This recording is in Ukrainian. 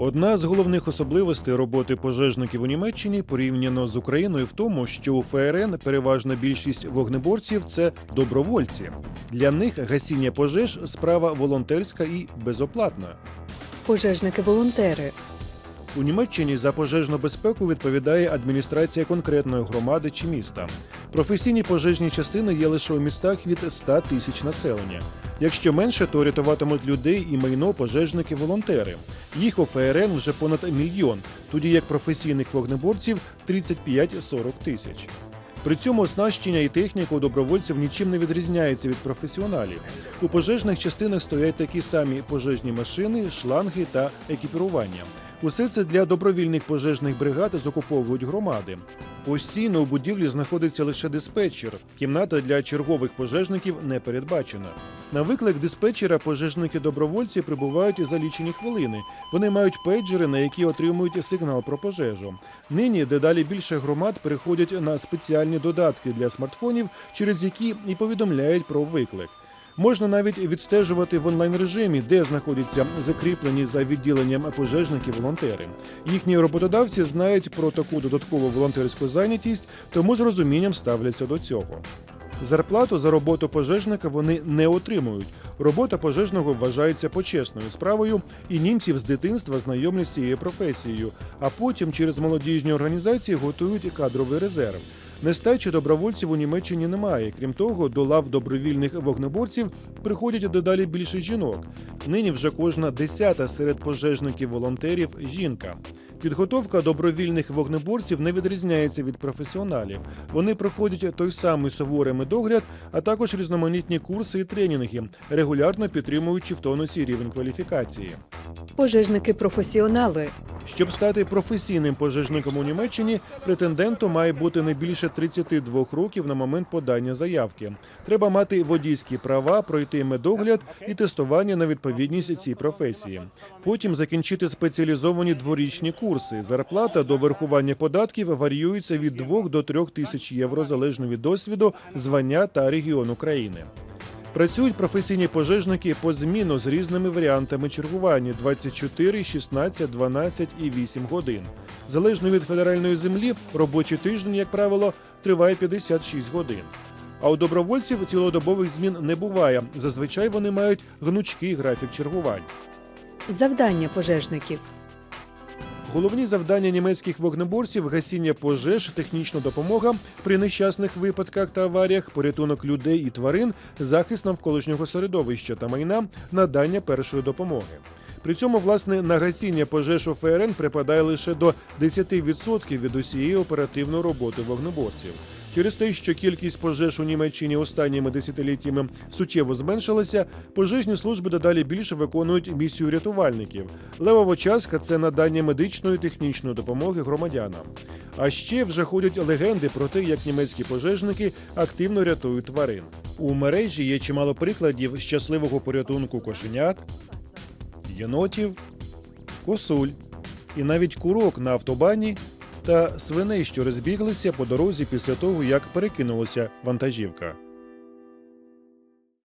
Одна з головних особливостей роботи пожежників у Німеччині порівняно з Україною в тому, що у ФРН переважна більшість вогнеборців це добровольці. Для них гасіння пожеж справа волонтерська і безоплатна. Пожежники-волонтери. У Німеччині за пожежну безпеку відповідає адміністрація конкретної громади чи міста. Професійні пожежні частини є лише у містах від 100 тисяч населення. Якщо менше, то рятуватимуть людей і майно пожежники-волонтери. Їх у ФРН вже понад мільйон, тоді як професійних вогнеборців 35-40 тисяч. При цьому оснащення і техніка у добровольців нічим не відрізняється від професіоналів. У пожежних частинах стоять такі самі пожежні машини, шланги та екіпірування. Усе це для добровільних пожежних бригад з окуповують громади. Постійно у будівлі знаходиться лише диспетчер. Кімната для чергових пожежників не передбачена. На виклик диспетчера пожежники-добровольці прибувають за лічені хвилини. Вони мають пейджери, на які отримують сигнал про пожежу. Нині дедалі більше громад переходять на спеціальні додатки для смартфонів, через які і повідомляють про виклик. Можна навіть відстежувати в онлайн режимі, де знаходяться закріплені за відділенням пожежники-волонтери. Їхні роботодавці знають про таку додаткову волонтерську зайнятість, тому з розумінням ставляться до цього. Зарплату за роботу пожежника вони не отримують. Робота пожежного вважається почесною справою, і німців з дитинства знайомлять з цією професією, а потім через молодіжні організації готують кадровий резерв. Нестачі добровольців у Німеччині немає. Крім того, до лав добровільних вогнеборців приходять дедалі більше жінок. Нині вже кожна десята серед пожежників-волонтерів жінка. Підготовка добровільних вогнеборців не відрізняється від професіоналів. Вони проходять той самий суворий медогляд, а також різноманітні курси і тренінги, регулярно підтримуючи в тонусі рівень кваліфікації. Пожежники-професіонали. Щоб стати професійним пожежником у Німеччині, претенденту має бути не більше 32 років на момент подання заявки. Треба мати водійські права, пройти медогляд і тестування на відповідність цій професії. Потім закінчити спеціалізовані дворічні курси. Зарплата до вирахування податків варіюється від 2 до 3 тисяч євро залежно від досвіду, звання та регіону країни. Працюють професійні пожежники по зміну з різними варіантами чергування 24, 16, 12 і 8 годин. Залежно від федеральної землі, робочий тиждень, як правило, триває 56 годин. А у добровольців цілодобових змін не буває. Зазвичай вони мають гнучкий графік чергувань. Завдання пожежників. Головні завдання німецьких вогнеборців гасіння пожеж, технічна допомога при нещасних випадках та аваріях, порятунок людей і тварин, захист навколишнього середовища та майна, надання першої допомоги. При цьому, власне, на гасіння пожеж у ФРН припадає лише до 10% від усієї оперативної роботи вогнеборців. Через те, що кількість пожеж у Німеччині останніми десятиліттями суттєво зменшилася, пожежні служби дедалі більше виконують місію рятувальників. Левова частка це надання медичної технічної допомоги громадянам. А ще вже ходять легенди про те, як німецькі пожежники активно рятують тварин. У мережі є чимало прикладів щасливого порятунку кошенят, єнотів, косуль і навіть курок на автобані та свиней, що розбіглися по дорозі після того, як перекинулася вантажівка.